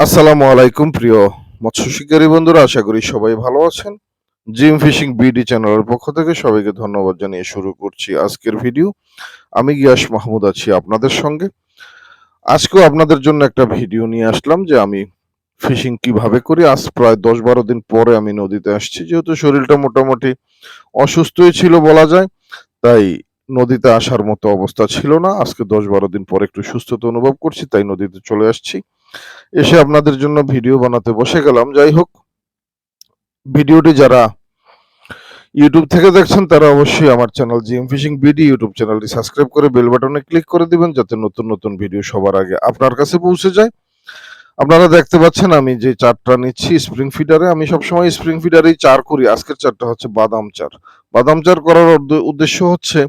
আসসালামু আলাইকুম, প্রিয় মৎস্য শিকারী বন্ধুরা, আশা করি সবাই ভালো আছেন। জিম ফিশিং বিডি চ্যানেলের পক্ষ থেকে সবাইকে ধন্যবাদ জানিয়ে শুরু করছি আজকের ভিডিও। আমি গিয়াস মাহমুদ আছি আপনাদের সঙ্গে। আজকেও আপনাদের জন্য একটা ভিডিও নিয়ে আসলাম যে আমি ফিশিং কীভাবে করি। আজ প্রায় দশ বারো দিন পরে আমি নদীতে আসছি, যেহেতু শরীরটা মোটামুটি অসুস্থই ছিল বলা যায়, তাই নদীতে আসার মতো অবস্থা ছিল না। আজকে দশ বারো দিন পরে একটু সুস্থতা অনুভব করছি, তাই নদীতে চলে আসছি। এসে আপনাদের জন্য ভিডিও বানাতে বসে গেলাম। যাই হোক, ভিডিওটি যারা ইউটিউব থেকে দেখছেন, তারা অবশ্যই আমার channel G M fishing B D YouTube চ্যানেলটি সাবস্ক্রাইব করে বেল বাটনে ক্লিক করে দিবেন, যাতে নতুন নতুন ভিডিও সবার আগে আপনার কাছে পৌঁছে যায়। আপনারা দেখতে পাচ্ছেন, আমি যে চারটা নিচ্ছি স্প্রিং ফিডারে আমি সবসময় স্প্রিং ফিডারেই চার করি। আজকের চারটা হচ্ছে বাদাম চার। বাদাম চার করার উদ্দেশ্য হচ্ছে,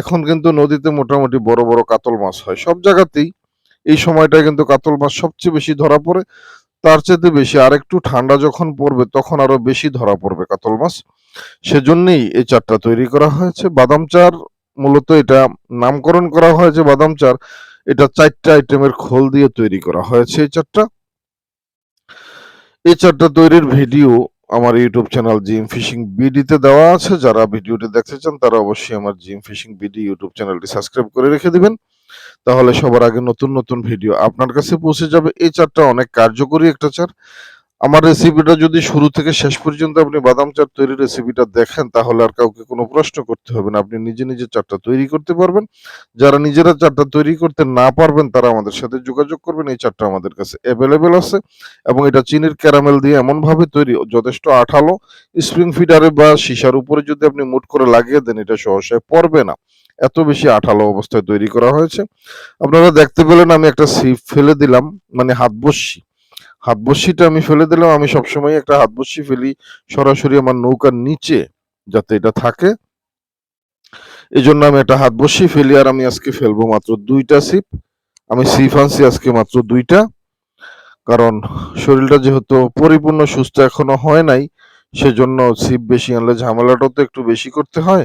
এখন কিন্তু নদীতে মোটামুটি বড় বড় কাতল মাছ হয়। সব জায়গাতেই এই সময়টায় কিন্তু কাতল মাছ সবচেয়ে বেশি ধরা পড়ে। তার চাইতে বেশি আর একটু ঠান্ডা যখন পড়বে, তখন আরও বেশি ধরা পড়বে কাতল মাছ। সেজন্যই এই চারটা তৈরি করা হয়েছে। বাদাম চার, মূলত এটা নামকরণ করা হয়েছে বাদাম চার। এটা চারটা আইটেমের খোল দিয়ে তৈরি করা হয়েছে এই চারটা। এই চারটা তৈরির ভিডিও আমার ইউটিউব চ্যানেল জিম ফিশিং বিডিতে দেওয়া আছে। যারা ভিডিওটি দেখতে চান, তারা অবশ্যই আমার G M fishing B D YouTube চ্যানেলটি সাবস্ক্রাইব করে রেখে দিবেন। তাহলে সবার আগে নতুন নতুন ভিডিও আপনার কাছে পৌঁছে যাবে। এই চারটা অনেক কার্যকরী একটা চার। আমার রেসিপিটা যদি শুরু থেকে শেষ পর্যন্ত আপনি বাদাম চার তৈরির রেসিপিটা দেখেন, তাহলে আর কাউকে কোনো প্রশ্ন করতে হবে না। আপনি নিজে নিজে চারটা তৈরি করতে পারবেন। যারা নিজেরা চারটা তৈরি করতে না পারবেন, তারা আমাদের সাথে যোগাযোগ করবেন। এই চারটা আমাদের কাছে অ্যাভেলেবেল আছে এবং এটা চিনির ক্যারামেল দিয়ে এমন ভাবে তৈরি, যথেষ্ট আঠালো। স্প্রিং ফিডারে বা সীসার উপরে যদি আপনি মুট করে লাগিয়ে দেন, এটা সহসায় পড়বে না। এত বেশি আঠালো অবস্থায় তৈরি করা হয়েছে। আপনারা দেখতে পেলেন আমি একটা সিপ ফেলে দিলাম মানে হাত বসি। হাত বসিটা আমি ফেলে দিলাম, আমি সবসময় একটা হাত বসি ফেলি সরাসরি আমার নৌকার নিচে যাতে এটা থাকে। এই জন্য আমি একটা হাত বসি ফেলি আর আমি আজকে ফেলব মাত্র দুইটা সিপ আমি সিপ আনছি আজকে মাত্র দুইটা। কারণ শরীরটা যেহেতু পরিপূর্ণ, সুস্থ এখনও হয় নাই সেজন্য ছিপ বেশি আনলে ঝামেলাটাও তো একটু বেশি করতে হয়।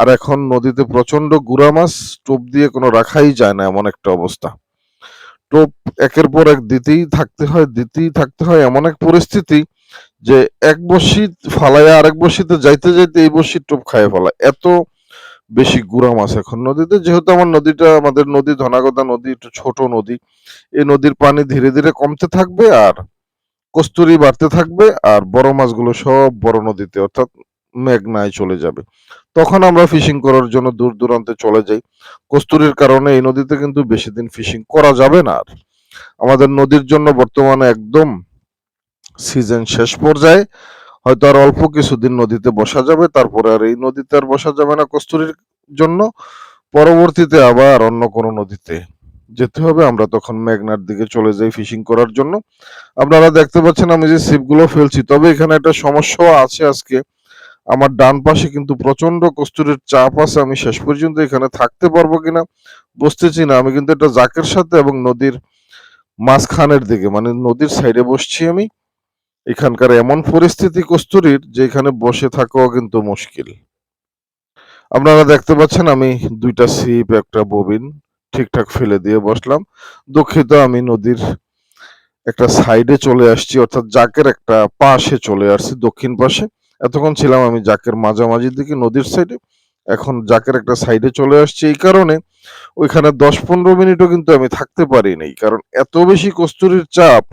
আর এখন নদীতে প্রচণ্ড গুড়া মাছ, টোপ দিয়ে কোনো রাখাই যায় না এমন একটা অবস্থা। টোপ একের পর এক দিতেই থাকতে হয়, দিতেই থাকতে হয় এমন এক পরিস্থিতি যে এক বসি ফালাইয়া আরেক বসিতে যাইতে যাইতে এই বসির টোপ খায় ফেলা। এত বেশি গুড়া মাছ এখন নদীতে। যেহেতু আমার নদীটা, আমাদের নদী ধনাগদা নদী, একটু ছোট নদী, এই নদীর পানি ধীরে ধীরে কমতে থাকবে আর কস্তুরি বাড়তে থাকবে আর বড় মাছগুলো সব বড় নদীতে অর্থাৎ মেঘনায় চলে যাবে। তখন আমরা ফিশিং করার জন্য দূর দূরান্তে চলে যাই। কস্তুরির কারণে এই নদীতে কিন্তু বেশি দিন ফিশিং করা যাবে না আর। আমাদের নদীর জন্য বর্তমানে একদম সিজন শেষ পর্যায়ে। হয়তো আর অল্প কিছুদিন নদীতে বসা যাবে, তারপরে আর এই নদীতে আর বসা যাবে না কস্তুরির জন্য। পরবর্তীতে আবার অন্য কোনো নদীতে যেতে হবে। আমরা তখন মেঘনার দিকে চলে যাই ফিশিং করার জন্য। আপনারা দেখতে পাচ্ছেন আমি যে ছিপগুলো ফেলছি। তবে এখানে একটা সমস্যাও আছে আজকে। আমার ডান পাশে কিন্তু প্রচণ্ড কস্তুরের চাপ আছে। আমি শেষ পর্যন্ত এখানে থাকতে পারব কিনা বুঝতেছি না। আমি কিন্তু একটা জাকের সাথে এবং নদীর মাঝখানের দিকে মানে নদীর সাইডে বসছি আমি। এখানকার এমন পরিস্থিতি কস্তুরীর যে এখানে বসে থাকাও কিন্তু মুশকিল। আপনারা দেখতে পাচ্ছেন আমি দুইটা সিপ একটা ববিন ঠিকঠাক ফেলে দিয়ে বসলাম। দুঃখিত, আমি নদীর একটা সাইডে চলে আসছি, অর্থাৎ জাকের একটা পাশে চলে আসছি, দক্ষিণ পাশে। এতক্ষণ ছিলাম আমি জাকের মাঝামাঝির দিকে, নদীর সাইডে এখন জাকের একটা সাইডে চলে আসছি, এই কারণে ওইখানে দশ পনেরো মিনিটও কিন্তু আমি থাকতে পারিনি, কারণ এত বেশি কস্তুরির চাপ,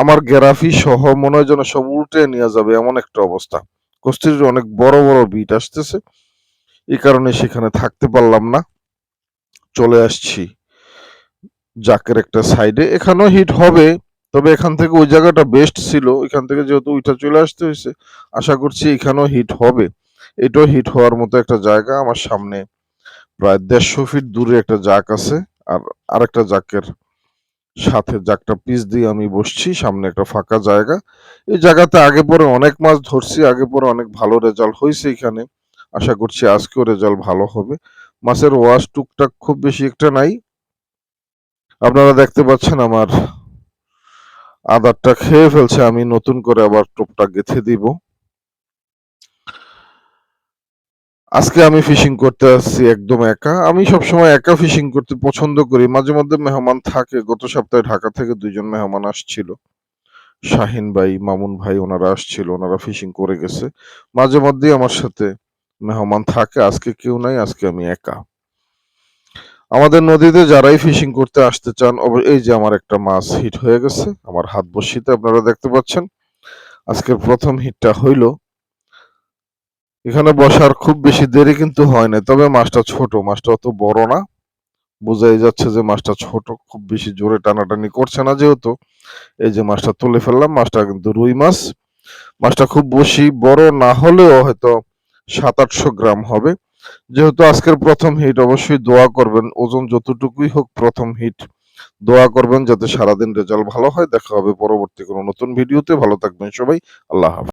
আমার গ্যারাফি সহ মনে হয় যেন সব উল্টে নিয়ে যাবে, এমন একটা অবস্থা। কস্তুরির অনেক বড় বড় বিট আসতেছে, এই কারণে সেখানে থাকতে পারলাম না। চলে আসছি। জাকের একটা সাইডে এখানেও হিট হবে, তবে এখান থেকে ওই জায়গাটা বেস্ট ছিল। এখান থেকে যেহেতু ওইটা চলে আসতে হয়েছে, আশা করছি এখানেও হিট হবে। এটাও হিট হওয়ার মতো একটা জায়গা আমার সামনে। প্রায় দেড়শো ফিট দূরে একটা জাক আছে, আর আরেকটা জাকের সাথে জাকটা পিস দিয়ে আমি বসছি, সামনে একটা ফাঁকা জায়গা। এই জায়গাতে আগে পরে অনেক মাছ ধরছি, আগে পরে অনেক ভালো রেজাল্ট হয়েছে এখানে। আশা করছি আজকেও রেজাল্ট ভালো হবে। মাছের ওয়াশ টুকটাক খুব বেশি একটা নাই। আপনারা দেখতে পাচ্ছেন আমার আদারটা খেয়ে ফেলছে, আমি নতুন করে আবার টোপটা গেথে দিব। আজকে আমি ফিশিং করতে আসছি একদম একা। আমি সবসময় একা ফিশিং করতে পছন্দ করি। মাঝে মধ্যে মেহমান থাকে, গত সপ্তাহে ঢাকা থেকে দুইজন মেহমান আসছিল। শাহিন ভাই, মামুন ভাই, ওনারা আসছিল, ওনারা ফিশিং করে গেছে। মাঝে মধ্যেই আমার সাথে মেহমান থাকে, আজকে কেউ নাই, আজকে আমি একা। আমাদের নদীতে যারাই ফিশিং করতে আসতে চান এই যে আমার একটা মাছ হিট হয়ে গেছে, আমার হাত বসিতে আপনারা দেখতে পাচ্ছেন। আজকের প্রথম হিটটা হইল। এখানে বসার খুব বেশি দেরি কিন্তু হয় না তবে মাছটা ছোট, মাছটা অত বড় না। বোঝাই যাচ্ছে যে মাছটা ছোট, খুব বেশি জোরে টানাটানি করছে না যেহেতু। এই যে মাছটা তুলে ফেললাম, মাছটা কিন্তু রুই মাছ। মাছটা খুব বেশি বড় না হলেও হয়তো সাত আটশো গ্রাম হবে। যেহেতু আজকের প্রথম হিট অবশ্যই দোয়া করবেন। ওজন যতটুকুই হোক প্রথম হিট দোয়া করবেন যাতে সারাদিন রেজাল্ট ভালো হয়। দেখা হবে পরবর্তী কোনো নতুন ভিডিওতে ভালো থাকবেন সবাই। আল্লাহ হাফেজ।